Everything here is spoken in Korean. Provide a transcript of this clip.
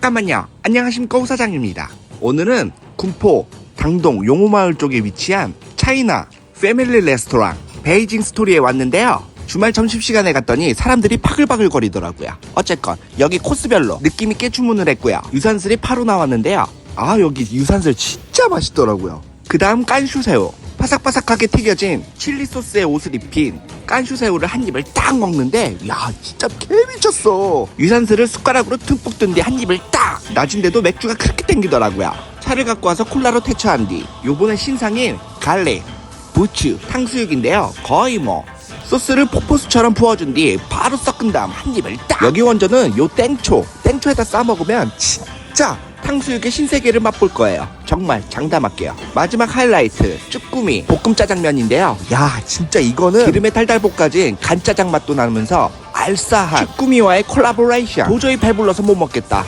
잠깐만요. 안녕하십니까 호사장입니다. 오늘은 군포 당동 용호마을 쪽에 위치한 차이나 패밀리 레스토랑 베이징 스토리에 왔는데요. 주말 점심시간에 갔더니 사람들이 파글파글 거리더라고요. 어쨌건 여기 코스별로 느낌 있게 주문을 했고요. 유산슬이 바로 나왔는데요. 아 여기 유산슬 진짜 맛있더라고요. 그 다음 깐슈새우. 바삭바삭하게 튀겨진 칠리 소스에 옷을 입힌 깐슈새우를 한 입을 딱 먹는데 야 진짜 개미쳤어. 유산슬을 숟가락으로 듬뿍 든 뒤 한 입을 딱. 낮은데도 맥주가 그렇게 땡기더라고요. 차를 갖고 와서 콜라로 태쳐한 뒤 요번에 신상인 갈릭 부추 탕수육인데요. 거의 뭐 소스를 폭포수처럼 부어준 뒤 바로 섞은 다음 한 입을 딱. 여기 원조는 요 땡초. 땡초에다 싸 먹으면 진짜 탕수육의 신세계를 맛볼 거예요. 정말 장담할게요. 마지막 하이라이트 쭈꾸미 볶음 짜장면인데요. 야 진짜 이거는 기름에 달달 볶아진 간짜장 맛도 나면서 알싸한 쭈꾸미와의 콜라보레이션. 도저히 배불러서 못 먹겠다